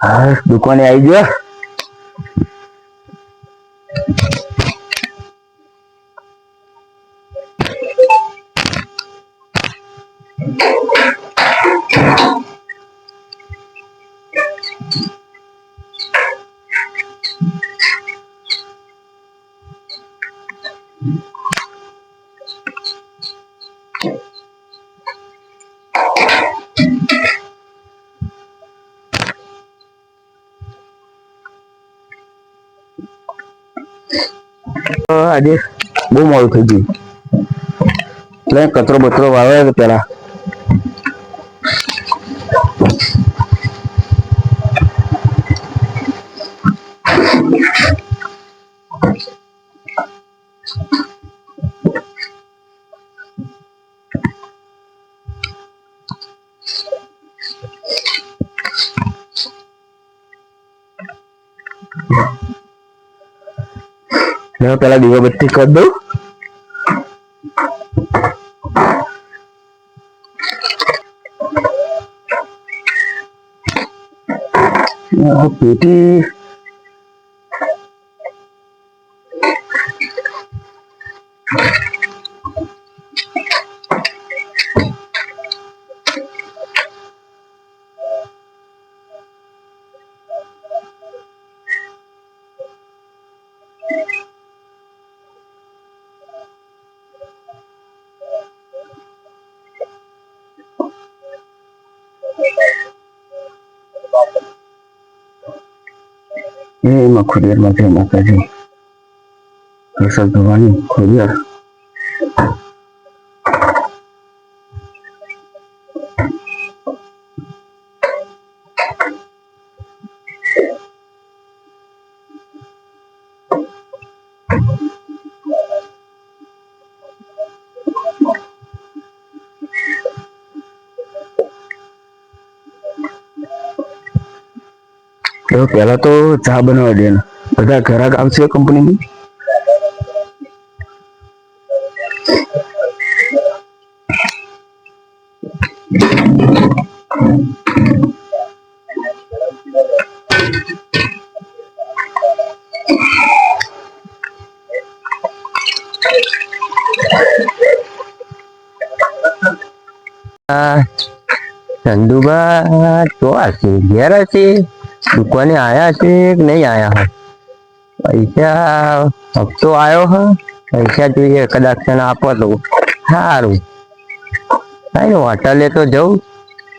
હા દુકાને આવી ગયો? આજે બહુ મોડું થઈ ગયું. એટલે કચરો બચરો વાવ્યા પેલા. એટલે પેલા દીવાબત્તી કરી દઉં ખોડિયારમાં જય માતાજી હર્ષદ ભવાની ખોડિયાર તો પેલા તો ચા બનાવવા દે બધા ઘરાક આવશે કંપનીમાં ચંદુબા તો હશે ઘેર હશે દુકાને આયા છે કે નહીં આયા? હા પૈસા હપ્તો આવ્યો હે. પૈસા જોઈએ, કદાચ તને આપો તો સારું. કઈ હોટલે તો જવું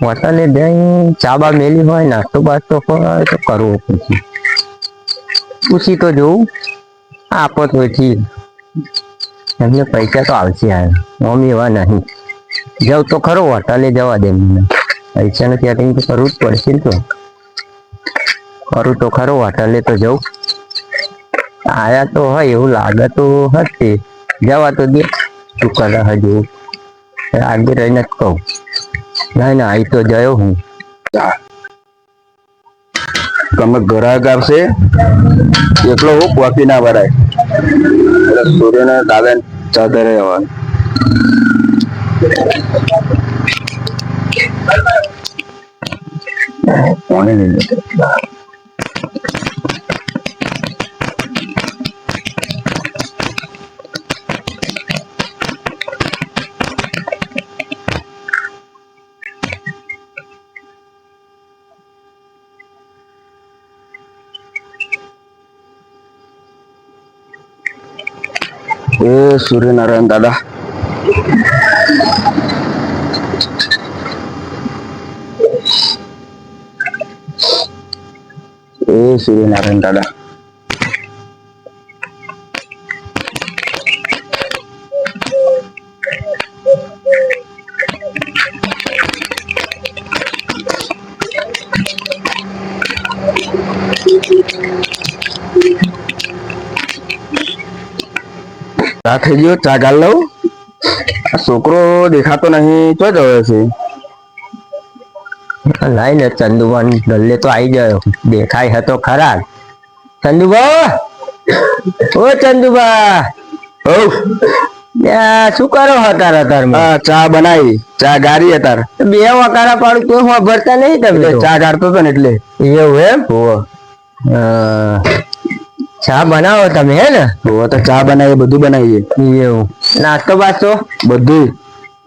હોટલે જઈ ચા બા મેલી હોય, નાસ્તો બાસ્તો હોય, તો કરવો પછી. પૂછી તો જોઉં. આપો તો ઠીક એમને પૈસા તો આવશે આ મમ્મી એવા નહીં. જાઉં તો ખરો, હોટલે જવા દે મને પૈસાનું સેટિંગ તો કરવું જ પડશે ને તો. કરું તો ખરો હોટલે તો જવું. આયા તો હોય એવું લાગે તો હશે જવા તો દે. શું કરે હજુ? આગળ રહીને જ કહું. ના ના, અહીં તો જયો હું. તમે ઘરાક આવશે? એટલો હું કોફી ના ભરાય? એટલે સૂર્યના દાદા ચાદર આવવાનું કોને લઈ લે એ સૂર્યનારાયણ દાદા એ સૂર્યનારાયણ દાદા ચા થઈ ગયો ચા ગાલ લઉં આ છોકરો દેખાતો નહીં તો જ હવે છે લાઈ ને ચંદુભાન ગલ્લે તો આવી ગયો. દેખાય હતો ખરા. ચંદુભા! ઓ ચંદુભા! ઓ શું કરો હતાર હતાર હા ચા બનાવી. ચા ગારી હતાર બે વકારા પાડું તો હું ભરતા નહીં તમે ચા ગારતો હતો ને એટલે. એવું એમ? ચા બનાવો તમે હે ને? હોવે તો ચા બનાવીએ બધું બનાવીએ. એવું. નાસ્તો બાસ્તો? બધું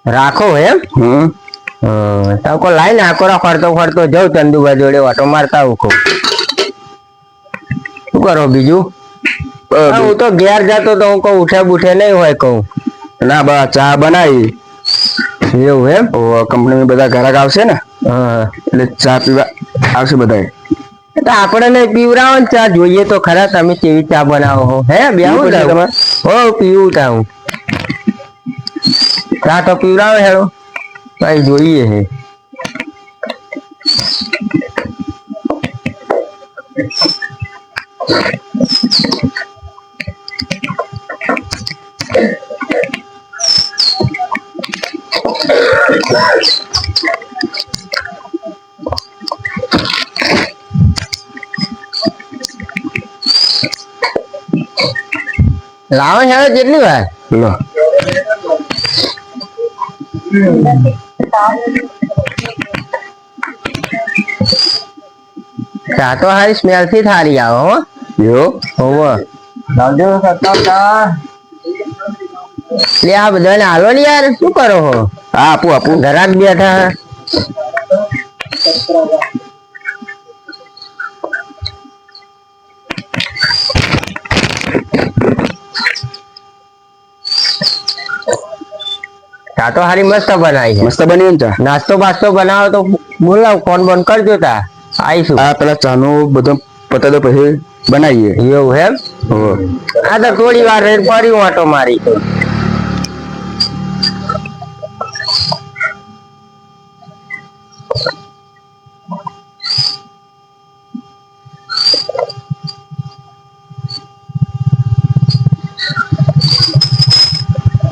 રાખો એમ? હમ. અ, તો કો લાઈ ને આકોરા ફરતો ફરતો જાઉં ચંદુભાઈ જોડે ઓટો મારતા આવું કહું. શું કરો બીજું? હું તો ઘેર જતો તો હું કહું ઉઠે બુઠે નહીં હોય કહું. ના બા ચા બનાવી. એવું એમ? કંપની કંપનીમાં બધા ગ્રાહક આવશે ને? હા. એટલે ચા પીવા આવશે બધા તો આપણે નહીં પીવરાવો ને ચા જોઈએ તો ખરા તમે કેવી ચા બનાવો હો. હે બે પીવું છે જાઉં? હો પીવું તા હું. ચા તો પીવરાવો હેડો. ભાઈ જોઈએ હે લાવો હેડો કેટલી વાર લો ચા તો હારી સ્મેલથી થારી આવો હો. જો હોવો. લાવજો ચા લે આ બધાને હાલો ને યાર શું કરો હો? હા આપું આપું. ઘરાક બેઠા. ચા તો હારી મસ્ત બનાવી છે. મસ્ત બની ચા નાસ્તો બાસ્તો બનાવો તો બોલાવ ફોન બોન કરજો તા. આવીશું. આ પેલા ચાનો બધો પતા તો પછી બનાવીએ. એવું હા. આ તો થોડી વાર રેડ પડ્યું વાટો મારી. તો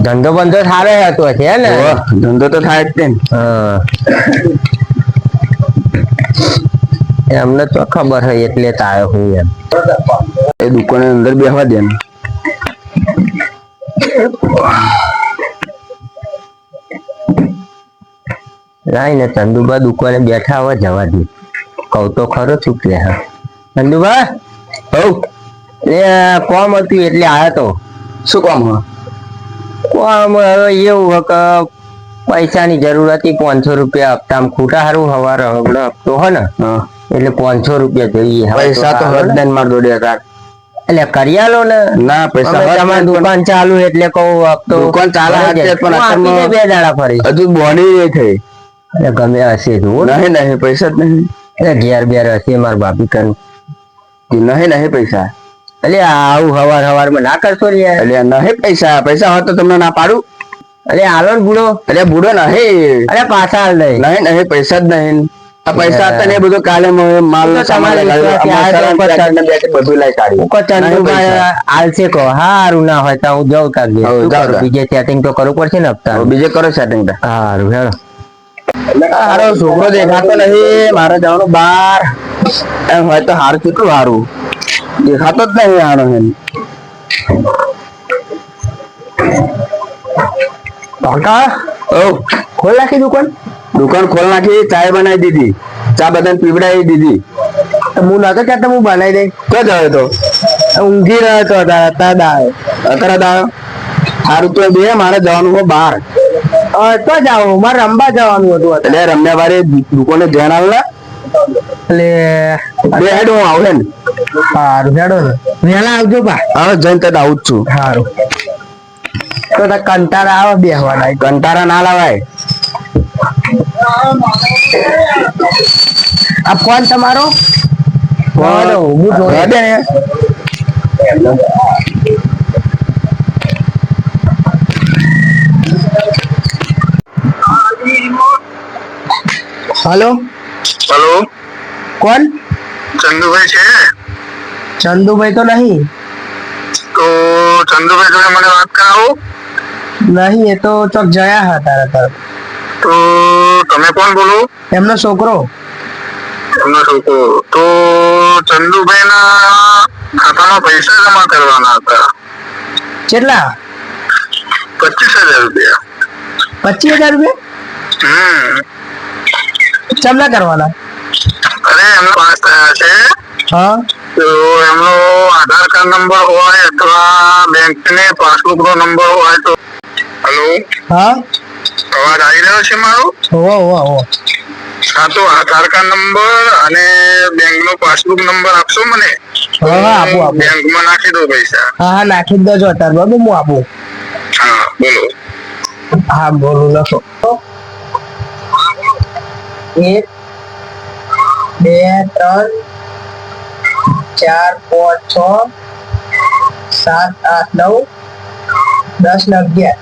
ધંધો બંધો સારો હતો છે ને? ધંધો તો થાય જ ને. એમને તો ખબર હોય એટલે તો આવ્યો હું એમ. એ દુકાને અંદર બેહવા દે ને. લાઈ ને ચંદુબા દુકાને બેઠા હવે જવા દે. કહું તો ખરો છું કે હા. ચંદુબા હવ એ કોમ હતું એટલે આવ્યો તો. શું કોમ હા? કોમ હવે એવું કે પૈસાની જરૂર હતી પાંચસો રૂપિયા હપ્તામાં ખૂટા સારું હવારે હમણાં હપ્તો હે ને એટલે પાંચસો રૂપિયા જોઈએ. પૈસા તો હાલો માં હદ માર એટલે કરી આલો ને. ના પૈસા તમારી દુકાન ચાલુ એટલે કહું હપ્તો દુકાન ચાલે પણ બે દાડા ફરી હજુ બોની નહીં થઈ. એટલે ગમે હશે જુઓ નહીં નહીં પૈસા જ નહીં. એટલે ઘેર બેર હશે મારા ભાભી કરું નહીં નહીં પૈસા. એટલે આવું હવાર હવારમાં ના કરશો ને યાર. એટલે નહીં પૈસા પૈસા હોત તો તમને ના પાડું. અલે હાલો ને બુડો. અલે બુડો નહીં. અરે પાછા હાલ દઈ નહીં નહીં પૈસા જ નહીં. આ પૈસા હતા ને બધું કાલે માલ સામાન બધું લઈ કાઢ્યું. નહીં. હાલશે કહો. હારું ના હોય તો હું જાઉં તાર. બીજે સેટિંગ તો કરવું પડશે ને હપ્તા. બીજે કરો સેટિંગ હારું હેડો. મારો છોકરો દેખાતો નહીં. મારે જવાનું બાર. એમ હોય તો હારું કેટલું સારું દેખાતો જ નહીં આનો એમ. કાકા? ઓ. ખોલ નાખી દુકાન. દુકાન ખોલ નાખી ચાય બનાવી દીધી ચા બધાને પીવડાવી દીધી. તો હું નતો કે હું બનાવી દઈ તો જ તો? ઊંઘી રહ્યો તો તારા દાળ. અત્યારે દાળ? સારું તો બે મારે જવાનું હોય બહાર તો જાવ મારે રમવા જવાનું હતું એટલે રમ્યા બારે દુકાને ધ્યાન આવે એટલે બે હેડ હું આવું ને સારું હેડો ને. વહેલા આવજો બા. હા જઈને તરત આવું જ છું. સારું. તો તાર કંટાળા આવે બેહવાના. કંટારા ના લાવાય. આ ફોન તમારો? ફોન? હું દે ને. હલો? હેલો? કોણ? ચંદુભાઈ છે. ચંદુભાઈ તો નહીં. તો ચંદુભાઈ જોડે મને વાત કરાવો. નહીં એ તો ચોક જયા હતા તારા તરફ તો તમે કોણ બોલો? એમનો છોકરો. એમનો છોકરો. તો ચંદુભાઈ ના ખાતામાં પૈસા જમા કરવાના હતા. કેટલા? પચીસ હજાર રૂપિયા. પચીસ હજાર રૂપિયા? હમ. ચમલા કરવાના? અરે એમનો પાસ થયા છે. હા? તો એમનો આધાર કાર્ડ નંબર હોય અથવા બેંક ને પાસબુક નો નંબર હોય તો. હલો? હા? અવાજ આવી રહ્યો છે મારો? હોવા હોવા હોવા. હા તો આધાર કાર્ડ નંબર અને બેંક નો પાસબુક નંબર આપશો મને? હા, હા, આપો આપું. બેંકમાં નાખી દો પૈસા. હા હા નાખી જ દેજો અત્યારે બરાબર હું આપું. હા બોલો. હા બોલો લખો. એક બે ત્રણ ચાર પાંચ છ સાત આઠ નવ દસ ને અગિયાર.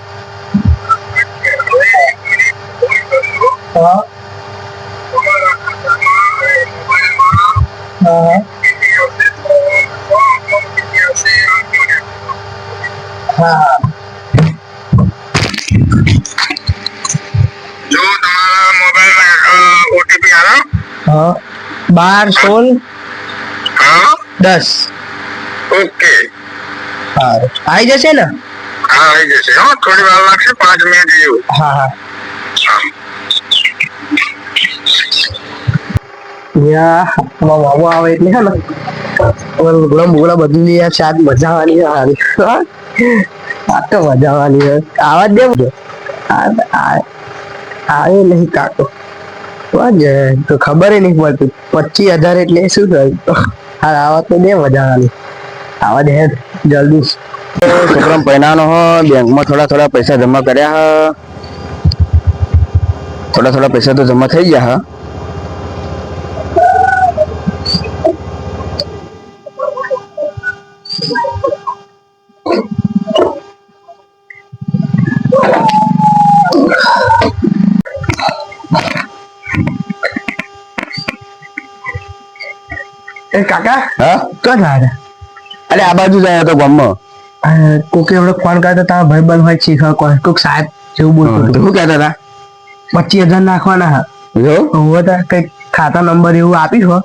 હા. હા. બાર સોળ દસ. ઓકે. સારું આવી જશે ને? હા આવી જશે. હો થોડી વાર લાગશે પાંચ મિનિટ જેવું. હા હા. હા. ત્યાં મારો આવે એટલે હે ને? લુગડા બુગડા યાર શાદ મજા આવવાની હા? આ તો મજા આવવાની આવા. જ દે બધું. આ આ- આવે નહીં કાકો. તો ખબર નહીં પડતી. પચીસ હજાર એટલે શું થયું? હા, આવા તો દે વધારાની આવા દે જલ્દી. છોકરા પૈનાનો હો. બેંકમાં થોડા થોડા પૈસા જમા કર્યા હ. થોડા થોડા પૈસા તો જમા થઈ ગયા હા. કાકા? હા? અરે આ બાજુ જાય તો ગામમાં. કોકે એવડો ફોન કરતો તારા ભાઈ બંધ હોય શીખા કોઈ કોક સાહેબ જેવું બોલતો શું કહેતા હતા? પચીસ હજાર નાખવાના હા. જો? હવે તો કંઈક ખાતા નંબર એવું આપી હો.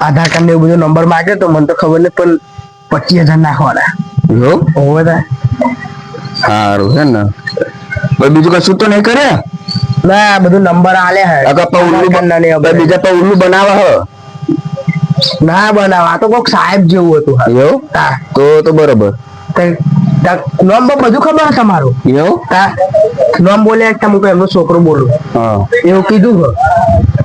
આધાર કાર્ડ ને એવું બધું નંબર માંગ્યો તો મને તો ખબર નહીં પણ પચીસ હજાર નાખવાના. જો? હવે તો સારું છે ને. બીજું કશું તો નહીં કરે ના બધું નંબર આલે હે. બીજા તો ઉલ્લું બનાવે હ. ના બનાવ. આ તો કોક સાહેબ જેવું હતું. એવું? હા. તો તો બરોબર. નોમ બધું ખબર છે તમારું? એવું? હા નોમ બોલે હું એમનો છોકરો બોલું. એવું કીધું હો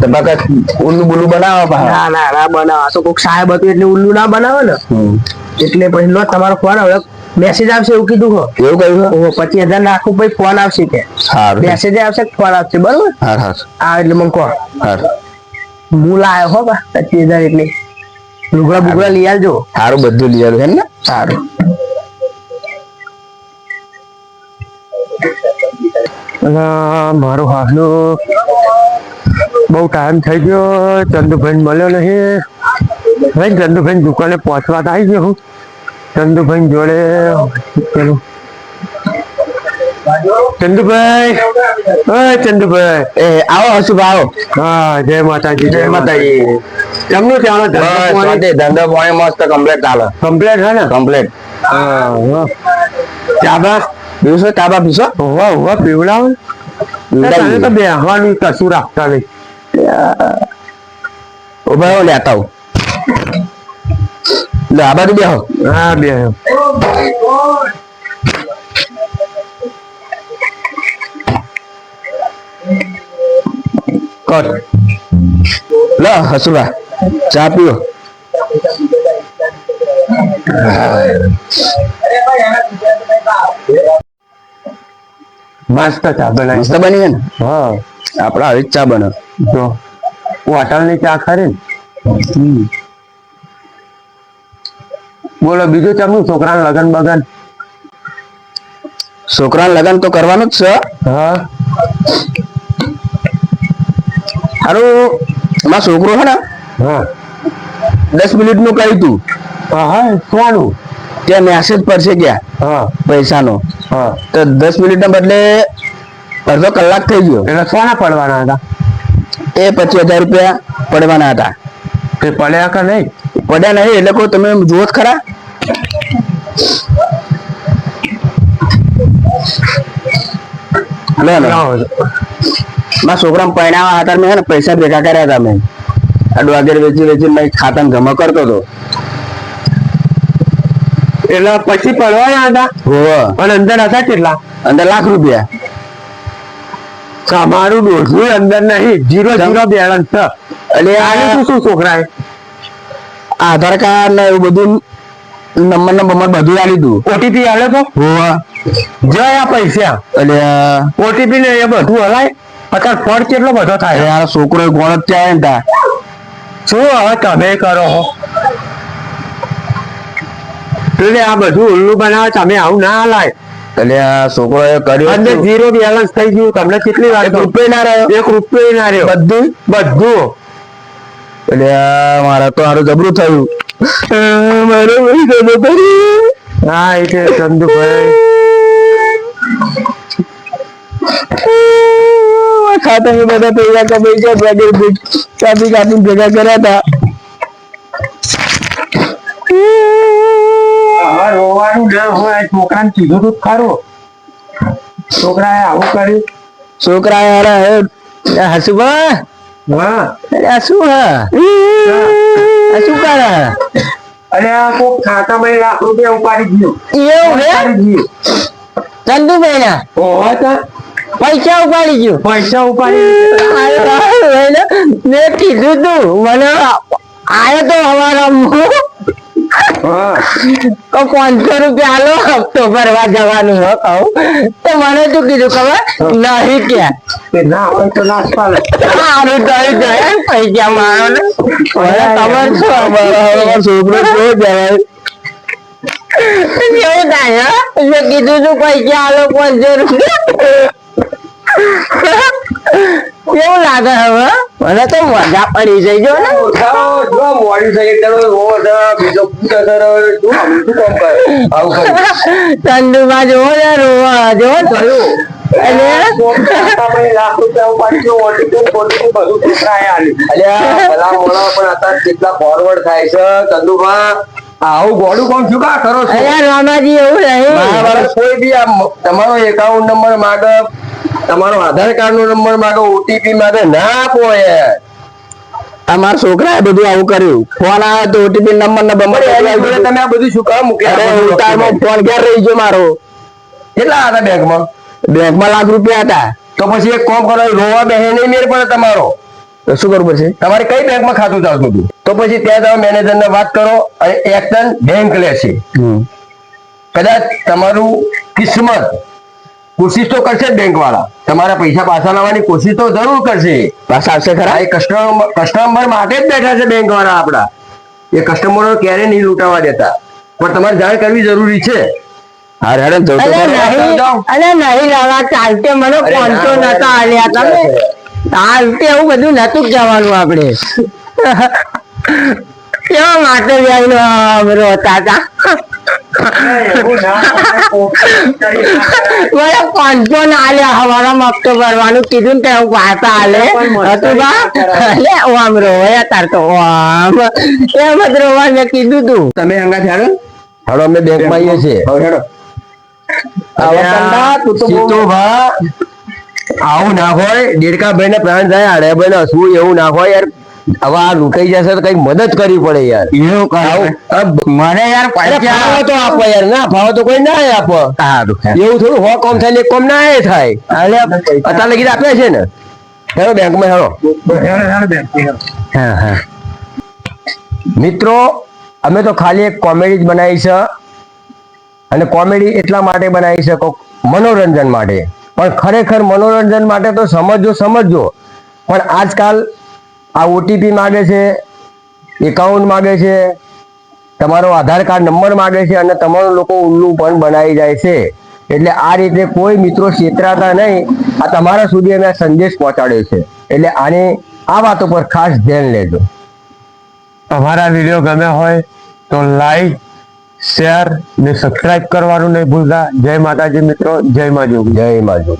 તો બાકી ઉલ્લુ બુલ્લુ બનાવો ના ના ના બનાવો. આ તો કોક સાહેબ હતું એટલે ઉલ્લુ ના બનાવે ને. એટલે પછી લો તમારો ફોન હવે મેસેજ આવશે એવું કીધું હો એવું કહ્યું હો પચીસ હજાર નાખું પછી ફોન આવશે કે. મેસેજ આવશે ફોન આવશે બરોબર? હા હા આ એટલે મને કહો. હા હું લાયો હો બા પચીસ હજાર એટલે. લુગડા બુગડા લઈ આવજો સારું બધું લઈ આવજો ને સારું મારું હાલો બહુ ટાઈમ થઈ ગયો ચંદુભાઈ મળ્યો નહીં. ભાઈ ચંદુભાઈ દુકાને પહોંચવા આવી ગયો હું. ચંદુભાઈ જોડે પેલું ચંદુભાઈ. ઓય ચંદુભાઈ. એ આવો હસુભ આવો. હા જય માતાજી જય માતાજી. કેમનું ચાલે ધંધો પાણી? મસ્ત કમ્પ્લીટ ચાલે. કમ્પ્લીટ હે ને? કમ્પ્લીટ હા ચાબા? પીવશો ચાબા પીશો હોવા હોવા પીવડાવ. તને તો બેહવાનું કશું રાખતા નહીં. ઊભા લેતા હું લે આ બાજુ બેહો. હા બેહો. કર. લ હસુલા ચા પીઓ. મસ્ત ચા બનાવી. મસ્ત બની છે ને? હા. આપડા આવી જ ચા બને. જો. હોટલની ચા ખરી ને? બોલો બીજું ચમનું છોકરાને લગન બગન? છોકરાને લગન તો કરવાનું જ છે. હા. હારું મારો છોકરો હે ને હા. દસ મિનિટનું કહ્યું તું. હા કોનું ત્યાં મેસેજ પર છે ગયા હા. પૈસાનો. હા. તો દસ મિનિટ ના બદલે અડધો કલાક થઈ ગયો. એટલે સોના પડવાના હતા? એ પચીસ હજાર રૂપિયા પડવાના હતા. તે પડ્યા કે નહીં? પડ્યા નહીં એટલે કોઈ તમે જુઓ જ ખરા. લે મારા છોકરા પરણાવા હતા મેં પૈસા ભેગા કર્યા હતા મેં. આ ડોગર વેચી વેચી મેં ખાતામાં જમા કરતો હતો. એટલે પછી પડવાના હતા. હોવ. પણ અંદર હતા કેટલા? અંદર લાખ રૂપિયા. તમારું દોઢું અંદર નહીં જીરો જીરો બેલેન્સ છે. એટલે આને શું શું છોકરાએ? આધાર કાર્ડ ને એવું બધું નંબર ને બંબર બધું આ લીધું ઓટીપી આલે તો? હોવા. જયા પૈસા. એટલે ઓટીપી ને એ બધું હલાય. અત્યારે ફળ કેટલો બધો થાય? યાર છોકરો ગોળ જ ત્યાં ને તા શું હવે તમે કરો છો એટલે આ બધું ઉલ્લુ બનાવે તમે આવું ના લાય એટલે આ છોકરો એ કર્યું અંદર ઝીરો બેલેન્સ થઈ ગયું. તમને કેટલી વાર? રૂપિયો ના રહ્યો. એક રૂપિયો ના રહ્યો. બધું? બધું? એટલે આ મારે તો મારું જબરું થયું. મારો ભાઈ વહી ગયો હા એટલે ચંદુભાઈ. ખાતામાં બધા પૈસા કમાઈ ગયા ડ્રેગન ફ્રૂટ કાપી કાપીને ભેગા કર્યા હતા. રોવાનું ડર હોય છોકરાને કીધું તું ખરું. છોકરાએ આવું કર્યું. છોકરા અરે હે હસુબા હા. અરે શું હા. શું કરે અરે આ કોક ખાતામાં લાખ રૂપિયા ઉપાડી ગયું. એવું હે? ચંદુભાઈ ના ઓહો પૈસા ઉપાડી ગયું. પૈસા ઉપાડી મેં કીધું તું મને આયો તો અમારા પાંચસો રૂપિયા આલો હપ્તો ભરવા જવાનું હો કહું. તો મને શું કીધું ખબર? નહીં ક્યાં ના હોય તો સારું જાય પૈસા મારો ને. ખબર છે છોકરો કેવો જવાય થાય મેં કીધું તું પૈસા આલો પાંચસો રૂપિયા. કેવું લાગે હવે? મને તો મજા પડી જઈ જો ને. જો મોડી થઈ ચાલો રો બીજો પૂછે છે જો. આમ શું કામ કરે આવું કરે ચંદુમાં જોવો ને રોવા જો કેટલા ફોરવર્ડ થાય છે ચંદુભા. આવું ગોળું કોમ શું કા કરો છો? રામાજી એવું નહીં. કોઈ બી આ તમારો એકાઉન્ટ નંબર માંગે. તમારો આધાર કાર્ડ નો નંબર માંગે ઓટીપી માંગે ના આપો યાર અમારા છોકરાએ બધું આવું કર્યું. ફોન આવે તો ઓટીપી નંબર ને તમે આ બધું શું કામ મૂક્યા? ફોન ક્યાં રહી ગયો મારો. કેટલા હતા બેંકમાં? બેંકમાં લાખ રૂપિયા હતા. તો પછી એક કોમ કરો રોવા બેહે નહીં મેળ પડે તમારો. શું કરવું પડશે? તમારે કઈ બેંકમાં ખાતું ચાલતું હતું તો પછી ત્યાં તમે મેનેજર ને વાત કરો અને એક્શન બેંક લેશે કદાચ તમારું કિસ્મત કોશિશ તો કરશે બેંક વાળા તમારા પૈસા પાછા લાવવાની કોશિશ તો જરૂર કરશે. પાછા આવશે ખરા? એ કસ્ટમર કસ્ટમર માટે જ બેઠા છે બેંક વાળા આપડા એ કસ્ટમરો ક્યારે નહીં લૂંટાવા દેતા. પણ તમારે જાણ કરવી જરૂરી છે. અરે નહીં. અરે નહીં લાવા. ચાલતે મને પાંચસો નતા આલ્યા. તમે ચાલતે એવું બધું નતું જવાનું આપણે. કેવા હતા પાંચસો ના આલ્યા હવારમાં મફતો ભરવાનું કીધું ને હું પાછા આલે હતું બા લે ઓમ રોયા તાર તો ઓમ એમ જ રોવા મેં કીધું તું તમે હંગા થયા હવે અમે બેંકમાં આવીએ છીએ બહુ- આવું ના હોય દેડકાભાઈ ને પ્રાણ જાય આડેભાઈ ને શું એવું ના હોય યાર. હવે આ લૂંટાઈ જશે તો કંઈક મદદ કરવી પડે યાર. એવું મને યાર અરે તો આપો યાર ના ભાવો તો કોઈ ના આપો. એવું થોડું હો કોમ થાય ને કોમ ના એ થાય. અત્યારે લગી આપે છે ને? હેલો બેંકમાં હેલો હા હા. મિત્રો અમે તો ખાલી એક કોમેડી જ બનાવી છે. અને કોમેડી એટલા માટે બનાવી છે મનોરંજન માટે. પણ ખરેખર મનોરંજન માટે તો સમજજો સમજજો. પણ આજકાલ આ ઓટીપી માગે છે એકાઉન્ટ માગે છે તમારો આધાર કાર્ડ નંબર માગે છે અને તમારું લોકો ઉલ્લુ પણ બનાવી જાય છે. એટલે આ રીતે કોઈ મિત્રો છેતરાતા નહીં આ તમારા સુધી અમે સંદેશ પહોંચાડ્યો છે. એટલે આની આ વાતો પર ખાસ ધ્યાન લેજો. અમારા વીડિયો ગમે હોય તો લાઈક શેર ને સબસ્ક્રાઇબ કરવાનું નહીં ભૂલતા. જય માતાજી મિત્રો જય મા જોગી. જય માજુ